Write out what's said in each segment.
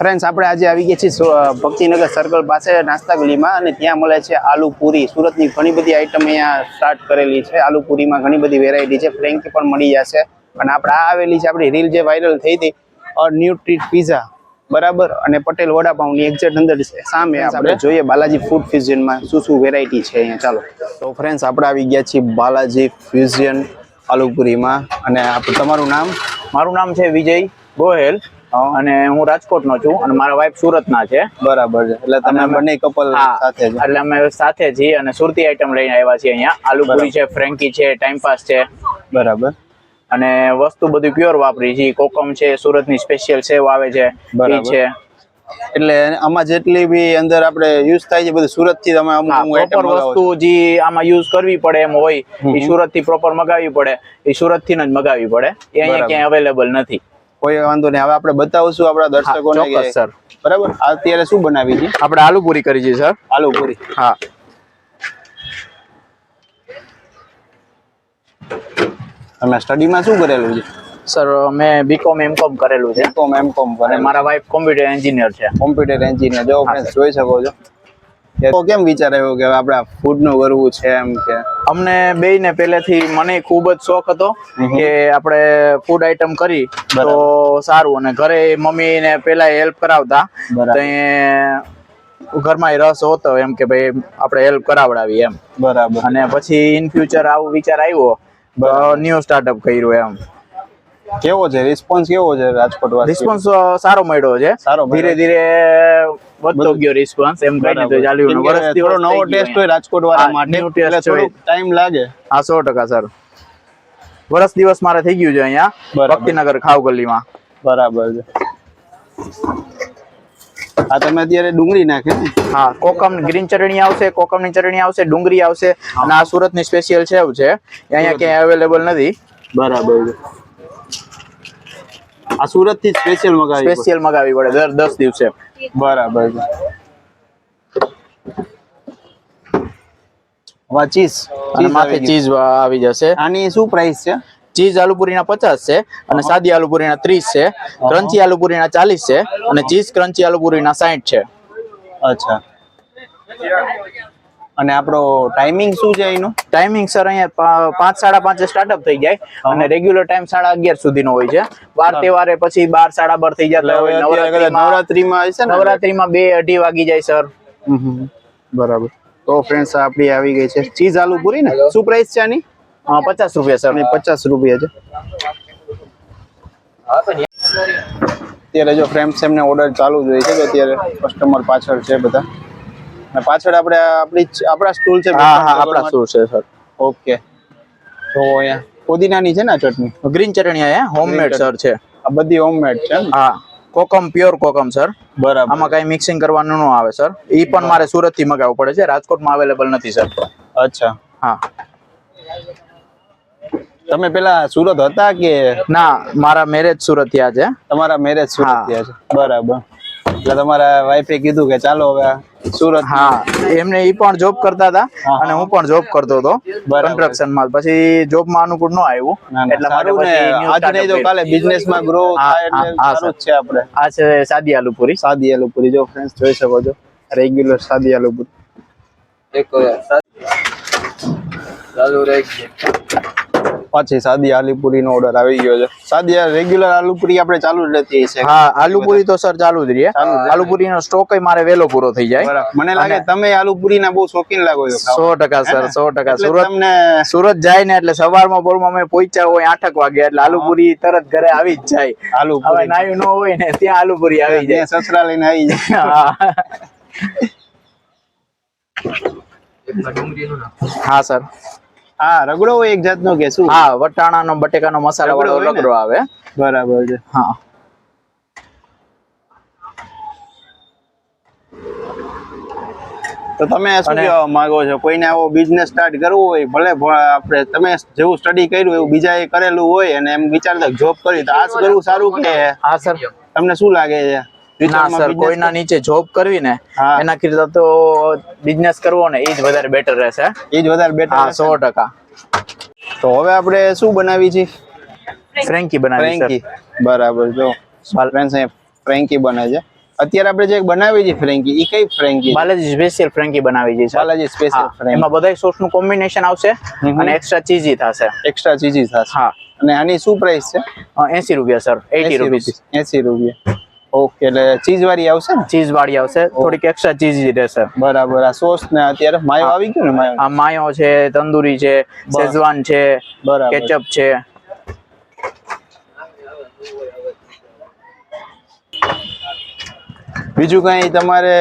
Friends આપણે આજે આવી ગયા છીએ ભક્તિનગર સર્કલ પાસે નાસ્તા ગલીમાં અને ત્યાં મળે છે આલુ પૂરી. સુરતની ઘણી બધી આઈટમ અહીંયા સ્ટાર્ટ કરેલી છે. આલુ પૂરીમાં ઘણી બધી વેરાયટી છે. ફ્રેન્કી પણ મળી જશે. અને આપણે આ આવેલી છે આપણી રીલ જે વાયરલ થઈ હતી ન્યુ ટ્રીટ પીઝા બરાબર? અને પટેલ વડાપાઉની એક્ઝેક્ટ અંદર સામે આપણે જોઈએ બાલાજી ફૂડ ફ્યુઝનમાં શું શું વેરાયટી છે અહીંયા. ચાલો. તો ફ્રેન્ડ્સ આપણે આવી ગયા છીએ બાલાજી ફ્યુઝન આલુપુરીમાં અને તમારું નામ? મારું નામ છે વિજય ગોહેલ. અને હું રાજકોટનો છું અને મારા વાઈફ સુરતના છે. બરાબર છે. એટલે તમે બંને કપલ સાથે એટલે અમે સાથે છીએ અને સુરતી આઈટમ લઈને આવ્યા છીએ અહીંયા. આલુ પૂરી છે ફ્રેન્કી છે ટાઈમ પાસ છે. બરાબર. અને વસ્તુ બધું પ્યોર વાપરી છે. કોકમ છે સુરતની સ્પેશિયલ સેવ આવે છે બરાબર. છે. એટલે આમાં જેટલી બી અંદર આપણે યુઝ થાય છે બધું સુરતથી તમે અમુક પ્રોપર વસ્તુ જે આમાં યુઝ કરવી પડે એમ હોય એ સુરતથી પ્રોપર મગાવવી પડે. એ સુરતથી જ મગાવવી પડે. એ. અહીંયા ક્યાંય અવેલેબલ નથી. કોઈ વાંધો નહીં. હવે આપણે બતાવશું આપણા દર્શકોને ચોક્કસ, સર. બરાબર? અત્યારે શું બનાવી છે? આપણે આલુ પૂરી કરી છે સર. આલુ પૂરી. હા. તમે સ્ટડીમાં શું કરેલું છે? સર મેં બીકોમ એમકોમ કરેલું છે. બીકોમ એમકોમ અને મારા વાઈફ કોમ્પ્યુટર એન્જિનિયર છે. કોમ્પ્યુટર એન્જિનિયર જો friends જોઈ શકો છો. તો કેમ વિચાર આવ્યો કે આપણે ફૂડનું કરવું છે એમ કે? અમને બે ને પહેલેથી મને ખૂબ જ શોખ હતો કે આપણે ફૂડ આઈટમ કરી તો સારું. અને ઘરે મમ્મી ને પેલા હેલ્પ કરાવતા ઘરમાં રસ હોતો એમ કે ભાઈ આપણે હેલ્પ કરાવડાવી એમ. બરાબર. અને પછી ઇન ફ્યુચર આવો વિચાર આવ્યો ન્યુ સ્ટાર્ટઅપ કર્યું એમ. કેવો છે? રિસ્પોન્સ કેવો છે રાજકોટ રિસ્પોન્સ સારો મળ્યો છે. ધીરે ધીરે વધતો ગયો રિસ્પોન્સ એમ કહીને તો ચાલ્યું કેમ વર્ષ થોડો નવો ટેસ્ટ હોય રાજકોટ વાળા માટે એટલે થોડુંક ટાઈમ લાગે. હા સો ટકા સર. વર્ષ દિવસ મારે થઈ ગયું છે અહીંયા ભક્તિનગર ખાવ ગલીમાં બરાબર છે. આ તમે અત્યારે ડુંગળી નાખે ને? હા કોકમ ગ્રીન ચટણી આવશે કોકમની ચટણી આવશે ડુંગળી આવશે અને આ સુરતની સ્પેશિયલ સેવ છે. અહીંયા ક્યાંય અવેલેબલ નથી. બરાબર છે. આ સુરતથી સ્પેશિયલ મગાવી સ્પેશિયલ મગાવી પડે દર દસ દિવસે. બરાબર. છે વા ચીઝ. અને માથે ચીઝ આવી જશે. આની શું પ્રાઇસ છે? ચીઝ આલુપુરીના પચાસ છે અને સાદી આલુપુરીના ત્રીસ છે. ક્રન્ચી આલુપુરીના ચાલીસ છે અને ચીઝ ક્રન્ચી આલુપુરીના સાઠ છે. અચ્છા. અને આપણો ટાઈમિંગ શું છે એનો? ટાઈમિંગ સર અહીંયા પાંચ સાડા પાંચે સ્ટાર્ટઅપ થઈ જાય અને રેગ્યુલર ટાઈમ સાડા અગિયાર સુધીનો હોય છે. બાર તહેવારે પછી બાર સાડા બાર થઈ જતા હવે હોય નવરાત્રીમાં નવરાત્રીમાં નવરાત્રીમાં બે અઢી વાગી જાય સર બરાબર. તો ફ્રેન્ડ્સ આપણી આવી ગઈ છે. ચીઝ આલુ પૂરી ને? શું પ્રાઇસ છે આની? પચાસ રૂપિયા સર પચાસ રૂપિયા છે. અત્યારે જો ફ્રેમ્સ એમને ઓર્ડર ચાલુ જ હોય છે કે અત્યારે કસ્ટમર પાછળ છે બધા? અને પાછળ આપણે આપણી આપણા સ્ટૂલ છે હા હા આપણા સ્ટૂલ છે સર ઓકે તો અહીંયા પુદીનાની છે ને ચટણી? ગ્રીન ચટણી અહીંયા હોમમેડ સર છે. આ બધી હોમમેડ છે હા. કોકમ પ્યોર કોકમ સર બરાબર. આમાં કઈ મિક્સિંગ કરવાનું ન આવે સર ઈ પણ મારે સુરતથી મગાવવું પડે છે. રાજકોટમાં અવેલેબલ નથી સર અચ્છા. હા. તમે પેલા સુરત હતા કે? ના મારા મેરેજ સુરત થયા છે તમારા મેરેજ સુરત ત્યાં થયા છે બરાબર. એટલે તમારા વાઈફે કીધું કે ચાલો હવે સુરત હા એમને એ પણ જોબ કરતા હતા અને હું પણ જોબ કરતો હતો કન્સ્ટ્રક્શનમાં પછી જોબમાં અનુકૂળ ન આવ્યું. એટલે પછી આજ નહીં તો કાલે બિઝનેસમાં ગ્રો થાય એટલે સારું છે આપણે. આ છે સાદી આલુપુરી. સાદી આલુપુરી જો ફ્રેન્ડ્સ જોઈ શકો છો. રેગ્યુલર સાદી આલુ પૂરી પાછી સાદી આલુપુરી નો ઓર્ડર આવી ગયો છે. સાદી રેગ્યુલર આલુપુરી આપણે ચાલુ જ રહેતી છે હા આલુપુરી તો સર ચાલુ જ રહે. ચાલુ જ રહે. આલુ પૂરી નો સ્ટોક મારે વેલો પૂરો થઈ જાય. મને લાગે તમે આલુપુરી ના બહુ શોખીન લાગો છો સો ટકા સર સો ટકા. સુરત તમને સુરત જાય ને એટલે સવારમાં પોરમાં અમે પહોંચ્યા હોય આઠક વાગે એટલે આલુપુરી તરત ઘરે આવી જ જાય. આલુપુરી. હવે નાયું ન હોય ને ત્યાં આલુપુરી આવી જાય. ત્યાં સસરા લઈને આવી જાય. હા. હા. સર હા રગડો હોય એક જાતનો કે શું? હા વટાણાનો બટેકાનો મસાલા વાળો રગડો આવે. બરાબર છે. હા. તો તમે શું કહેવા માંગો છો? કોઈને આવો બિઝનેસ સ્ટાર્ટ કરવો હોય ભલે આપણે તમે જેવું સ્ટડી કર્યું એવું બીજાએ કરેલું હોય અને એમ વિચારતા જોબ કરી તો આ કરવું સારું કે? હા સર. તમને શું લાગે છે? ના સર કોઈના નીચે જોબ કરવી ને એના કરતા તો બિઝનેસ કરવો ને એ જ વધારે બેટર રહેશે એ જ વધારે બેટર હા સો ટકા. તો હવે આપણે શું બનાવી છે? ફ્રેન્કી બનાવી ફ્રેન્કી બરાબર જો. ફ્રેન્ડ્સ ફ્રેન્કી બને છે. અત્યારે આપણે જે બનાવી છે ફ્રેન્કી એ કઈ ફ્રેન્કી બાલાજી સ્પેશિયલ ફ્રેન્કી બનાવી છે બાલાજી સ્પેશિયલ ફ્રેન્કી એમાં બધા સોસનું કોમ્બિનેશન આવશે. અને એક્સ્ટ્રા ચીઝી થશે. એક્સ્ટ્રા ચીઝી થશે. હા. અને આની શું પ્રાઇસ છે? 80 રૂપિયા સર એટી રૂપીસ એસી રૂપિયા. ઓકે એટલે ચીઝ વાળી આવશે ને? ચીઝ વાળી આવશે થોડીક એક્સ્ટ્રા ચીઝ રહેશે. બરાબર આ સોસ ને અત્યારે માયો આવી ગયો ને માયો? આ માયો છે તંદૂરી છે શેઝવાન છે બરાબર. કેચઅપ છે. બીજું કઈ તમારે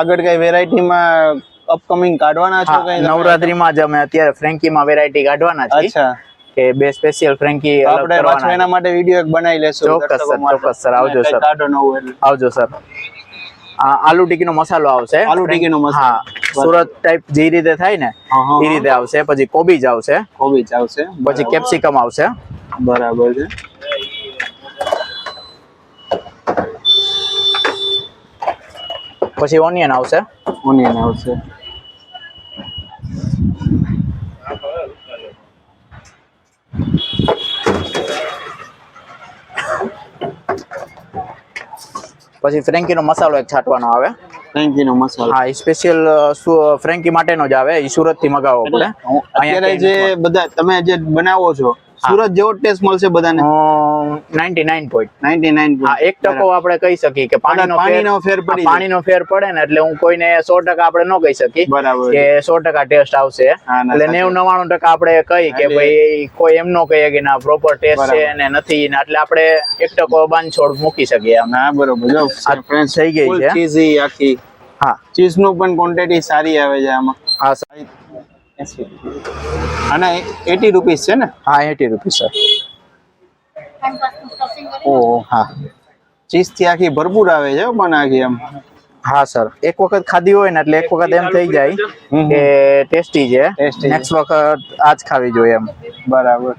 આગળ કઈ વેરાયટીમાં અપકમિંગ કાઢવાના છો કઈ? નવરાત્રીમાં જ અમે અત્યારે ફ્રેન્કીમાં વેરાયટી કાઢવાના છે અચ્છા. કે બે સ્પેશિયલ ફ્રેન્કી આપણે પાછો એના માટે વીડિયો એક બનાવી લેશું ચોક્કસ સર, ચોક્કસ સર, આવજો સર. કાઢો નવું એટલે. આવજો સર. આ આલુ ટીકીનો મસાલો આવશે. આલુ ટીકીનો મસાલો. સુરત ટાઈપ જે રીતે થાય ને એ રીતે આવશે. પછી કોબીજ આવશે. કોબીજ આવશે. પછી કેપ્સિકમ આવશે. બરાબર છે. પછી ઓનિયન આવશે. ઓનિયન આવશે. પછી ફ્રેન્કીનો મસાલો એક છાંટવાનો આવે. ફ્રેન્કી નો મસાલો. હા સ્પેશિયલ ફ્રેન્કી માટેનો જ આવે એ સુરતથી મગાવવો પડે. અત્યારે જે બધા તમે જે બનાવો છો સુરત જેવો ટેસ્ટ મળશે બધાને? Ninety nine point ninety nine હા એક ટકો આપણે કહી શકીએ કે પાણીનો પાણીનો ફેર પડી પાણીનો ફેર પડે ને એટલે હું કોઈને સો ટકા આપણે ન કહી શકીએ બરાબર. કે 100% ટેસ્ટ આવશે. એટલે સાચી નેવું નવ્વાણું ટકા આપણે કહી કે ભાઈ કોઈ એમ ન કહીએ કે ના પ્રોપર ટેસ્ટ છે ને નથી ને એટલે આપણે એક ટકો બાંધછોડ મૂકી શકીએ આમ ના બરોબર. જો ફ્રેન્ડ્સ થઈ ગઈ છે. ચીઝી આખી. હા. ચીઝનું પણ ક્વોન્ટિટી સારી આવે છે આમાં. હા સર. અને એટી રૂપીસ છે ને? હા એટી રૂપીસ સર ઓહો હા. ચીઝથી આખી ભરપૂર આવે છે પણ આખી આમ હા સર એક વખત ખાધી હોય ને એટલે એક વખત એમ થઈ જાય કે ટેસ્ટી છે. નેક્સ્ટ વખત આજ ખાવી જોઈએ એમ. બરાબર.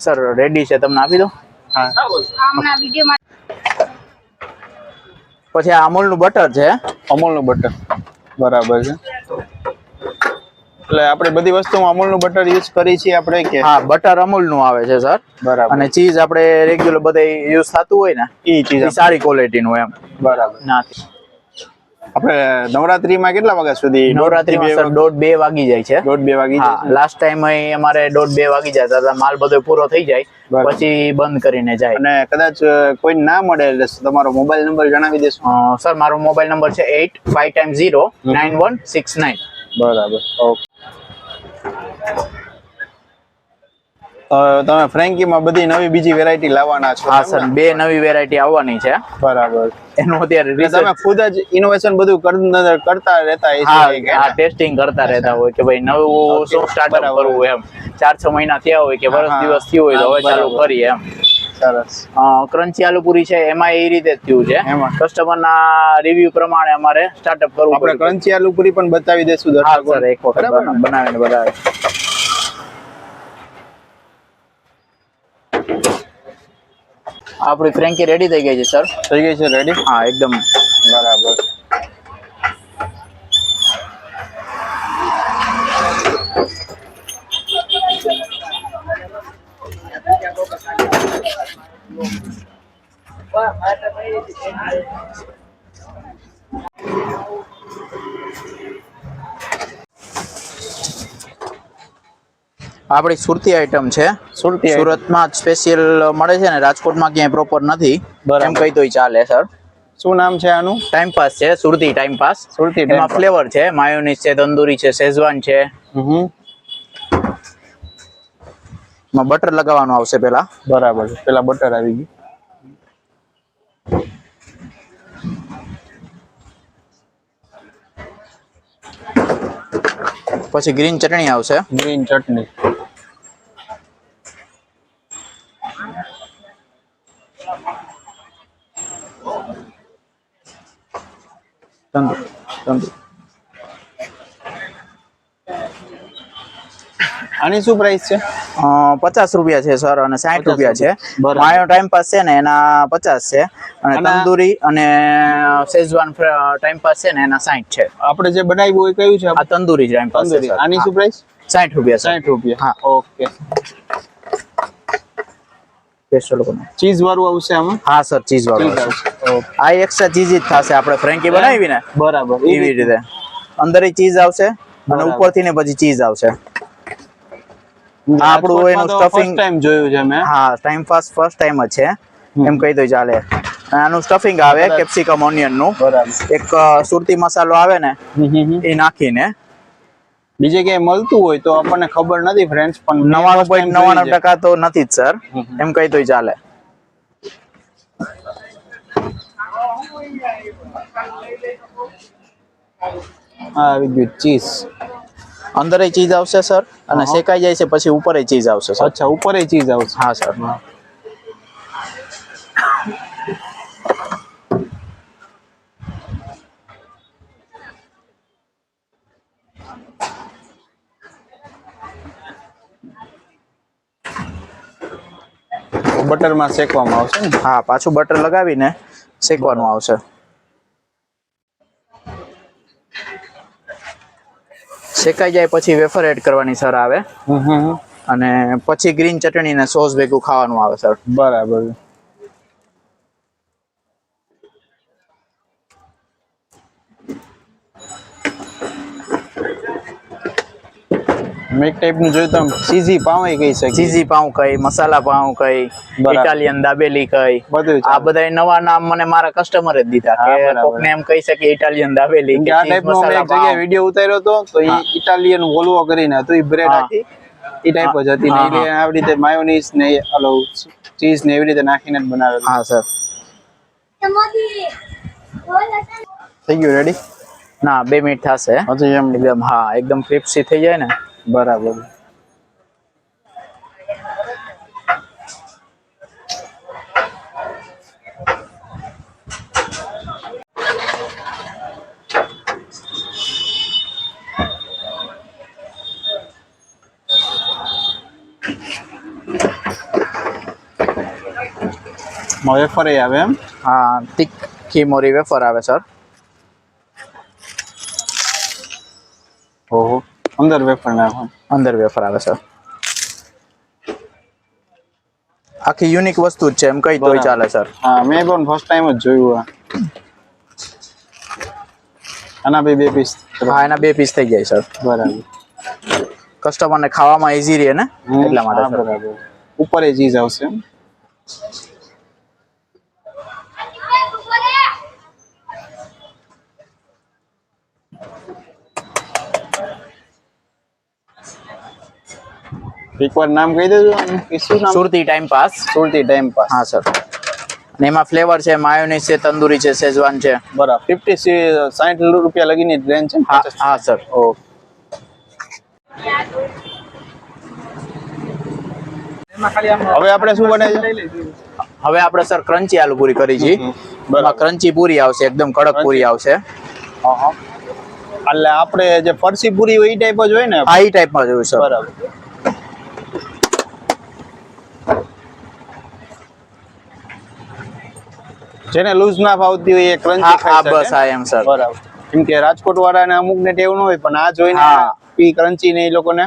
સર રેડી છે તમને આપી દો હા. પછી આ અમૂલનું બટર છે અમૂલનું બટર બરાબર છે. એટલે આપણે બધી વસ્તુમાં અમુલનું બટર યુઝ કરી છીએ આપણે કે હા બટર અમૂલનું આવે છે સર બરાબર. અને ચીઝ આપણે રેગ્યુલર બધે યુઝ થતું હોય ને એ ચીઝ સારી સારી ક્વોલિટીનું એમ. બરાબર. ના આપણે નવરાત્રીમાં કેટલા વાગ્યા સુધી નવરાત્રીમાં દોઢ બે વાગી જાય છે. દોઢ બે વાગી જાય લાસ્ટ ટાઈમ અમારે દોઢ બે વાગી જતા હતા માલ બધો પૂરો થઈ જાય પછી બંધ કરીને જાય. અને કદાચ કોઈ ના મળે તમારો મોબાઈલ નંબર જણાવી દેશો. સર મારો મોબાઈલ નંબર છે eight five time zero nine one six nine બરાબર ઓકે. તમે ફ્રેન્કીમાં બધી નવી બીજી વેરાયટી લાવવાના છો. હા સર બે નવી વેરાયટી આવવાની છે. બરાબર. એનું અત્યારે તમે ખુદ જ ઇનોવેશન બધું કરતા રહેતા હા ટેસ્ટિંગ કરતા રહેતા હોય કે ભાઈ નવું શું સ્ટાર્ટઅપ કરવું એમ. ચાર છ મહિના થયા હોય કે વર્ષ દિવસ થયું હોય તો હવે ચાલુ કરીએ એમ. સરસ. ક્રન્ચી આલુ પૂરી છે એમાં એ રીતે જ થયું છે. એમાં? કસ્ટમર ના રિવ્યુ પ્રમાણે અમારે સ્ટાર્ટઅપ કરવું આપણે. ક્રન્ચી આલુ પૂરી પણ બતાવી દેશું સર એક વખત બનાવીને બતાવે આપણી ફ્રેન્કી રેડી થઈ ગઈ છે સર? થઈ ગઈ છે રેડી હા એકદમ બરાબર આપણી સુરતી આઈટમ છે. સુરતી સુરતમાં સ્પેશિયલ મળે છે ને રાજકોટમાં ક્યાંય પ્રોપર નથી. એમ કહી તોય ચાલે સર શું નામ છે આનું? ટાઈમ પાસ છે સુરતી ટાઈમ પાસ સુરતી એમાં ફ્લેવર છે માયોનીઝ છે તંદૂરી છે શેઝવાન છે. બટર લગાવવાનું આવશે પેલા બરાબર પેલા બટર આવી ગયું. પછી ગ્રીન ચટણી આવશે. ગ્રીન ચટણી. તંદૂર તંદૂર આની શું પ્રાઇસ છે? પચાસ રૂપિયા છે સર અને સાઠ રૂપિયા છે. માયો ટાઈમ પાસ છે ને એના પચાસ છે. અને અને અને શેઝવાન ટાઈમ પાસ છે ને એના સાઠ છે. આપણે જે બનાવ્યું હોય કયું છે? આ તંદુરી ટાઈમ પાસ છે આની શું પ્રાઇસ સાઠ રૂપિયા સાઠ રૂપિયા. હા. ઓકે. ચીઝ વાળું આવશે આમાં? હા સર ચીઝ વાળો આ એક્સ્ટ્રા ચીઝ જ થશે આપણે ફ્રેન્કી બનાવી ને. બરાબર. એવી રીતે. અંદર ચીઝ આવશે અને. ઉપરથી ને પછી ચીઝ આવશે. આપણું એનું સ્ટફિંગ ટાઈમ જોયું છે મેં. હા ટાઈમ ફાસ્ટ ફર્સ્ટ ટાઈમ જ છે. એમ કહી દો ચાલે આનું સ્ટફિંગ આવે કેપ્સિકમ ઓનિયનનું. એક સુરતી મસાલો આવે ને એ નાખીને. બીજે ક્યાંય મળતું હોય તો આપણને ખબર નથી ફ્રેન્ડ્સ પણ નવાણું પોઈન્ટ નવાણું ટકા તો નથી જ સર એમ કહી દો ચાલે આવી ગયું ચીઝ અંદર ચીઝ આવશે સર અને શેકાઈ જાય છે પછી ઉપર ચીઝ આવશે સર. અચ્છા ઉપર ચીઝ આવશે. હા સર. બટરમાં શેકવામાં આવશે ને? હા પાછું બટર લગાવીને શેકવાનું આવશે. શેકાઈ જાય પછી વેફર એડ કરવાની સર આવે. અને પછી ગ્રીન ચટણી ને સોસ ભેગું ખાવાનું આવે સર બરાબર. મેક ટાઈપનું જોયું તો ચીઝી પાઉં કહી શકીએ. ચીઝી પાઉં કઈ મસાલા પાઉં કઈ ઇટાલિયન દાબેલી કઈ. બધું આ બધા નવા નામ મને મારા કસ્ટમર જ દીધા કે કોકને એમ કહી શકે ઇટાલિયન દાબેલી કે આ ટાઈપનો મેં એક જગ્યાએ વિડિયો ઉતાર્યો હતો તો એ ઇટાલિયન વોલ્વો કરીને હતું એ બ્રેડ હતી એ ટાઈપ જ હતી ને એટલે આવી રીતે માયોનીઝ ને ઓલો ચીઝ ને એવી રીતે નાખીને જ બનાવેલું. હા સર. થઈ ગયું રેડી ના બે મિનિટ થશે. હજી એમ. એકદમ હા એકદમ ક્રિપ્સી થઈ જાય ને. બરાબર વેફર એ આવે એમ હા તીખી મોરી વેફર આવે સર ઓહો અંદર વેફર ના અંદર વેફર આવે સર આખી યુનિક વસ્તુ જ છે એમ કઈ તોય ચાલે સર હા મેં પણ ફર્સ્ટ ટાઈમ જ જોયું આ. આના બે બે પીસ હા એના બે પીસ થઈ જાય સર બરાબર. કસ્ટમરને ખાવામાં ઈઝી રહે ને? એટલા માટે બરાબર. ઉપર એ ચીઝ આવશે એમ? એકવાર નામ કહી દેજો શું નામ? Surti time pass Surti time pass હા સર અને એમાં ફ્લેવર છે માયોનીઝ છે તંદૂરી છે શેઝવાન છે. બરાબર. ફિફ્ટી સાઠ રૂપિયા લગીની રેન્જ છે હા હા સર ઓકે. હવે આપણે શું બને હવે આપણે સર ક્રન્ચી આલુ પૂરી કરી છે. બરાબર. ક્રન્ચી પૂરી આવશે એકદમ કડક પૂરી આવશે. હા, હા. એટલે આપણે જે ફરસી પૂરી હોય એ ટાઈપ જ હોય ને? આ ટાઈપમાં જ હોય સર બરાબર. જેને લૂઝ ના ભાવતી હોય એ ક્રન્ચી હા ખાઈ શકે બસ આ એમ સર. બરાબર. કેમ કે રાજકોટ વાળાને અમુક ને ટેવ ન હોય પણ આ જોઈને એ ઈ ક્રન્ચી ને એ લોકોને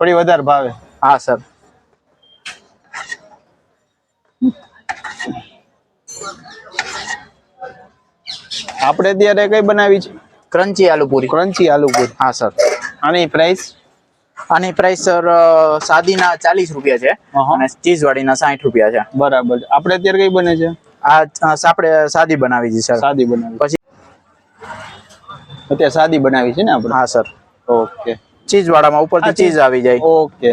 થોડી વધારે ભાવે. હા સર. આપણે અત્યારે કઈ બનાવી છે? ક્રન્ચી આલુ પૂરી. ક્રન્ચી આલુ પૂરી. હા સર. આની પ્રાઇસ આની પ્રાઇસ સર સાદીના ચાલીસ રૂપિયા છે. અને ચીઝ વાળીના સાઠ રૂપિયા છે. બરાબર. આપણે અત્યારે કઈ બને છે? આ આપણે સાદી બનાવી છે સર સાદી બનાવી પછી અત્યારે સાદી બનાવી છે ને આપણે? હા સર ઓકે ચીઝ વાળામાં ઉપરથી. ચીઝ આવી જાય. ઓકે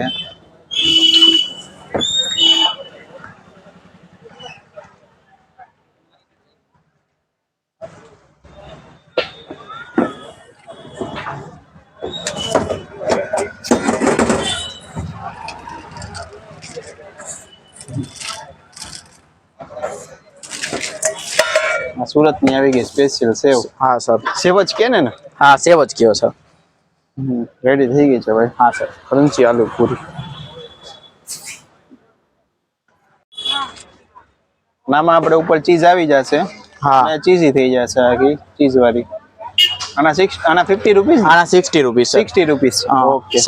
આ સુરતની આવી ગઈ સ્પેશિયલ સેવ. હા સર. સેવ જ કે ને ને હા સેવ જ કયો સર. રેડી થઈ ગઈ છે ભાઈ. હા સર. ક્રન્ચી આલુ પૂરી. નામાં આપણે ઉપર ચીઝ આવી જશે. હા. ચીઝી થઈ જશે આખી ચીઝ વાળી આના સિક્સ આના ફિફ્ટી રૂપીસ આના sixty rupees sixty rupees okay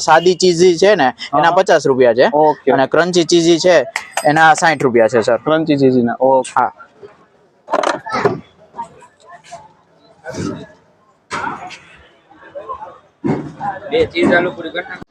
સાદી ચીઝી છે ને એના પચાસ રૂપિયા છે. ઓકે અને ક્રન્ચી ચીઝી છે એના સાઠ રૂપિયા છે સર. ક્રન્ચી ચીઝીના ઓકે હા. બે ચીઝ આલુ પૂરી કરી નાખો.